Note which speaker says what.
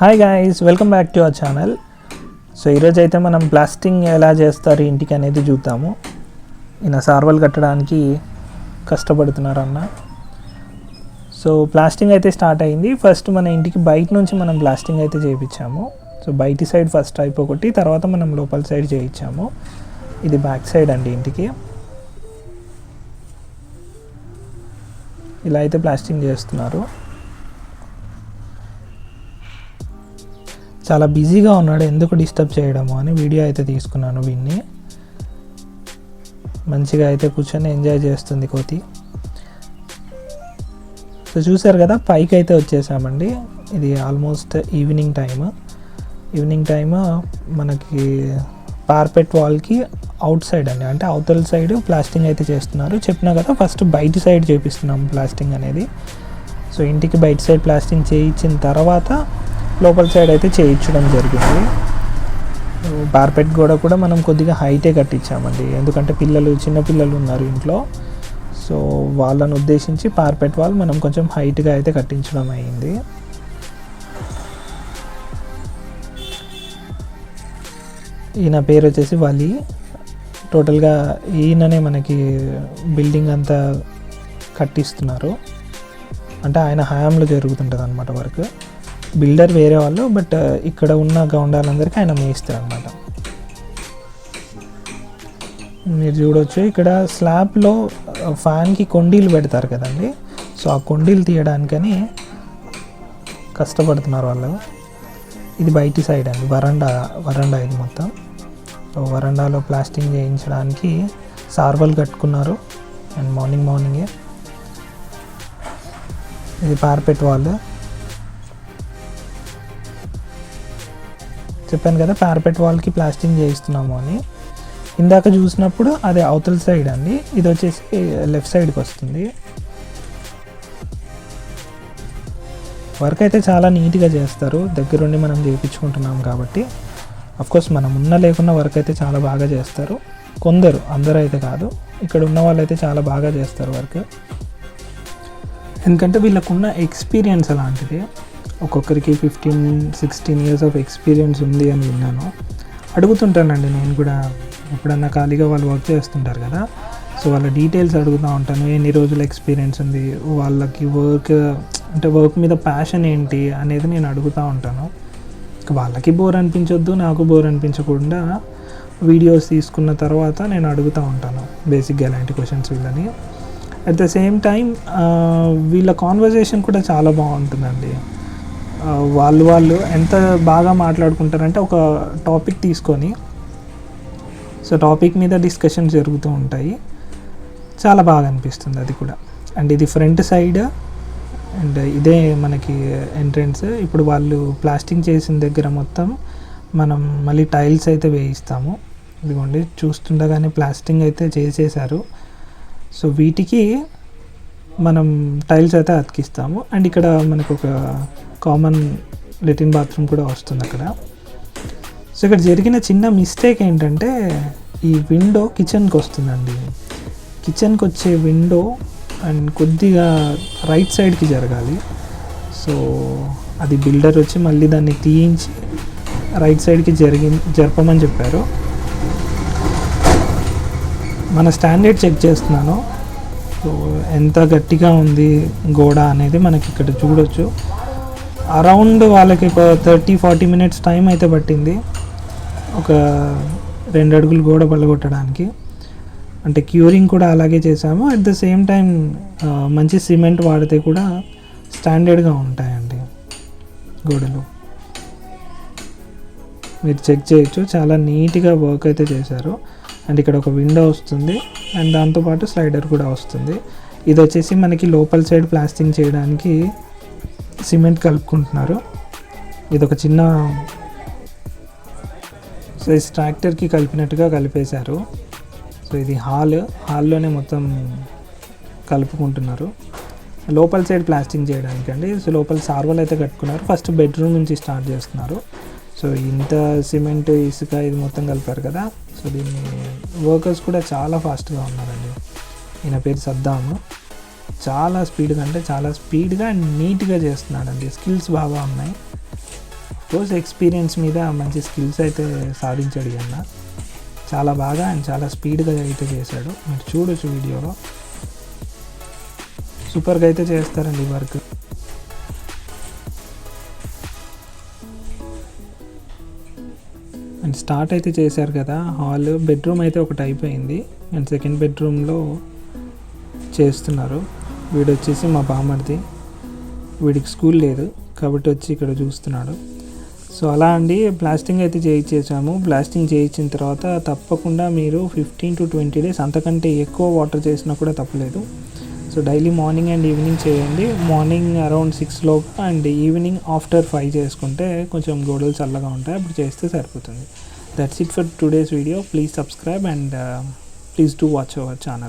Speaker 1: Hi guys welcome back to our channel so ఈరోజు అయితే మనం ప్లాస్టింగ్ ఎలా చేస్తారు ఇంటికి అనేది చూద్దాము. ఈయన సార్వల్ కట్టడానికి కష్టపడుతున్నారు అన్న సో ప్లాస్టింగ్ అయితే స్టార్ట్ అయింది. ఫస్ట్ మన ఇంటికి బయట నుంచి మనం ప్లాస్టింగ్ అయితే చేయించాము. సో బయటి సైడ్ ఫస్ట్ అయిపోగొట్టి తర్వాత మనం లోపల సైడ్ చేయించాము. ఇది బ్యాక్ సైడ్ అండి ఇంటికి. ఇలా అయితే ప్లాస్టింగ్ చేస్తున్నారు. చాలా బిజీగా ఉన్నాడు ఎందుకు డిస్టర్బ్ చేయడము అని వీడియో అయితే తీసుకున్నాను వీడిని మంచిగా అయితే కూర్చొని ఎంజాయ్ చేస్తుంది కోతి. సో చూసారు కదా పైకి అయితే వచ్చేసామండి. ఇది almost evening time. Evening time మనకి పార్పెట్ వాల్కి అవుట్ సైడ్ అండి అంటే అవతల సైడ్ ప్లాస్టింగ్ అయితే చేస్తున్నారు. చెప్పినా కదా ఫస్ట్ బయట సైడ్ చేపిస్తున్నాం ప్లాస్టింగ్ అనేది. సో ఇంటికి బయట సైడ్ ప్లాస్టింగ్ చేయించిన తర్వాత లోపల సైడ్ అయితే చేయించడం జరిగింది. పార్పెట్ గోడ కూడా మనం కొద్దిగా హైటే కట్టించామండి. ఎందుకంటే పిల్లలు చిన్నపిల్లలు ఉన్నారు ఇంట్లో. సో వాళ్ళని ఉద్దేశించి పార్పెట్ వాల్ మనం కొంచెం హైట్గా అయితే కట్టించడం అయింది. ఈయన పేరు వచ్చేసి వలి. టోటల్గా ఈయననే మనకి బిల్డింగ్ అంతా కట్టిస్తున్నారు. అంటే ఆయన హయాంలో జరుగుతుంటుంది అనమాట వర్క్ బిల్డర్ వేరే వాళ్ళు బట్ ఇక్కడ ఉన్న గౌండాలందరికీ ఆయన మేయిస్తారు అనమాట మీరు చూడొచ్చు ఇక్కడ స్లాబ్లో ఫ్యాన్కి కొండీలు పెడతారు కదండి. సో ఆ కొండీలు తీయడానికని కష్టపడుతున్నారు వాళ్ళు. ఇది బయటి సైడ్ అండి వరండా వరండా ఇది మొత్తం. సో వరండాలో ప్లాస్టింగ్ చేయించడానికి సార్వల్ కట్టుకున్నారు. అండ్ మార్నింగ్ మార్నింగే. ఇది పార్పెట్ వాళ్ళు చెప్పాను కదా పార్పెట్ వాల్కి ప్లాస్టింగ్ చేయిస్తున్నాము అని. ఇందాక చూసినప్పుడు అది అవతల సైడ్ అండి. ఇది వచ్చేసి లెఫ్ట్ సైడ్కి వస్తుంది. వర్క్ అయితే చాలా నీట్గా చేస్తారు. దగ్గరుండి మనం చేయించుకుంటున్నాం కాబట్టి. అఫ్కోర్స్ మనం ఉన్న లేకున్న వర్క్ అయితే చాలా బాగా చేస్తారు. కొందరు అందరూ అయితే కాదు. ఇక్కడ ఉన్న వాళ్ళు అయితే చాలా బాగా చేస్తారు వర్క్ ఎందుకంటే వీళ్ళకున్న ఎక్స్పీరియన్స్ అలాంటిది ఒక్కొక్కరికి fifteen sixteen years of experience ఉంది అని విన్నాను. అడుగుతుంటానండి నేను కూడా ఎప్పుడన్నా ఖాళీగా వాళ్ళు వర్క్ చేస్తుంటారు కదా. సో వాళ్ళ డీటెయిల్స్ అడుగుతూ ఉంటాను ఎన్ని రోజుల ఎక్స్పీరియన్స్ ఉంది వాళ్ళకి వర్క్ అంటే వర్క్ మీద ప్యాషన్ ఏంటి అనేది నేను అడుగుతూ ఉంటాను. వాళ్ళకి బోర్ అనిపించొద్దు నాకు బోర్ అనిపించకుండా వీడియోస్ తీసుకున్న తర్వాత నేను అడుగుతూ ఉంటాను బేసిక్గా ఎలాంటి క్వశ్చన్స్ వీళ్ళని. అట్ ద సేమ్ టైం వీళ్ళ కాన్వర్జేషన్ కూడా చాలా బాగుంటుందండి. వాళ్ళు వాళ్ళు ఎంత బాగా మాట్లాడుకుంటారంటే ఒక టాపిక్ తీసుకొని సో టాపిక్ మీద డిస్కషన్ జరుగుతూ ఉంటాయి. చాలా బాగా అనిపిస్తుంది అది కూడా. అండ్ ఇది ఫ్రంట్ సైడ్ అండ్ ఇదే మనకి ఎంట్రన్స్ ఇప్పుడు వాళ్ళు ప్లాస్టింగ్ చేసిన దగ్గర మొత్తం మనం మళ్ళీ టైల్స్ అయితే వేయిస్తాము. ఇదిగోండి చూస్తుండగానే ప్లాస్టింగ్ అయితే చేసేసారు సో వీటికి మనం టైల్స్ అయితే అతికిస్తాము. అండ్ ఇక్కడ మనకు ఒక కామన్ లెటిన్ బాత్రూమ్ కూడా వస్తుంది అక్కడ. సో ఇక్కడ జరిగిన చిన్న మిస్టేక్ ఏంటంటే ఈ విండో కిచెన్కి వస్తుందండి. కిచెన్కి వచ్చే విండో అండ్ కొద్దిగా రైట్ సైడ్కి జరగాలి. సో అది బిల్డర్ వచ్చి మళ్ళీ దాన్ని తీయించి రైట్ సైడ్కి జరిగి జరపమని చెప్పారు. మన స్టాండర్డ్ చెక్ చేస్తున్నాను. సో ఎంత గట్టిగా ఉంది గోడ అనేది మనకి ఇక్కడ చూడొచ్చు. అరౌండ్ వాళ్ళకి ఒక థర్టీ ఫార్టీ మినిట్స్ టైం అయితే పట్టింది. ఒక రెండు అడుగులు గోడ పళ్ళగొట్టడానికి అంటే క్యూరింగ్ కూడా అలాగే చేసాము అట్ ద సేమ్ టైం మంచి సిమెంట్ వాడితే కూడా స్టాండర్డ్గా ఉంటాయండి గోడలు. మీరు చెక్ చేయొచ్చు. చాలా నీట్గా వర్క్ అయితే చేశారు. అండ్ ఇక్కడ ఒక విండో వస్తుంది. అండ్ దాంతోపాటు స్లైడర్ కూడా వస్తుంది. ఇది వచ్చేసి మనకి లోపల సైడ్ ప్లాస్టింగ్ చేయడానికి సిమెంట్ కలుపుకుంటున్నారు. ఇది ఒక చిన్న సో ఈ ట్రాక్టర్కి కలిపినట్టుగా కలిపేశారు. సో ఇది హాల్ హాల్లోనే మొత్తం కలుపుకుంటున్నారు. లోపల సైడ్ ప్లాస్టింగ్ చేయడానికి అండి. సో లోపల సార్వలు అయితే కట్టుకున్నారు. ఫస్ట్ బెడ్రూమ్ నుంచి స్టార్ట్ చేస్తున్నారు. సో ఇంత సిమెంట్ ఇసుక ఇది మొత్తం కలిపారు కదా. సో దీన్ని వర్కర్స్ కూడా చాలా ఫాస్ట్గా ఉన్నారండి. ఈయన పేరు సద్దాము. చాలా స్పీడ్గా అంటే చాలా స్పీడ్గా అండ్ నీట్గా చేస్తున్నాడండి. స్కిల్స్ బాగా ఉన్నాయి. కోర్స్ ఎక్స్పీరియన్స్ మీద మంచి స్కిల్స్ అయితే సాధించాడు అన్న చాలా బాగా అండ్ చాలా స్పీడ్గా అయితే చేశాడు. మీరు చూడొచ్చు వీడియోలో. సూపర్గా అయితే చేస్తారండి ఈ వర్క్ అండ్ స్టార్ట్ అయితే చేశారు కదా హాల్. బెడ్రూమ్ అయితే ఒకటి అయిపోయింది. అండ్ సెకండ్ బెడ్రూమ్లో చేస్తున్నారు. వీడు వచ్చేసి మా బామ్మర్ది. వీడికి స్కూల్ లేదు కాబట్టి వచ్చి ఇక్కడ చూస్తున్నాడు. సో అలా అండి బ్లాస్టింగ్ అయితే చేయించేసాము. బ్లాస్టింగ్ చేయించిన తర్వాత తప్పకుండా మీరు ఫిఫ్టీన్ టు ట్వంటీ డేస్ అంతకంటే ఎక్కువ వాటర్ చేసినా కూడా తప్పలేదు. డైలీ మార్నింగ్ అండ్ ఈవినింగ్ చేయండి. మార్నింగ్ అరౌండ్ సిక్స్లో అండ్ ఈవినింగ్ ఆఫ్టర్ ఫైవ్ చేసుకుంటే కొంచెం గోడలు చల్లగా ఉంటాయి. అప్పుడు చేస్తే సరిపోతుంది. That's it for today's video please subscribe and please do watch our channel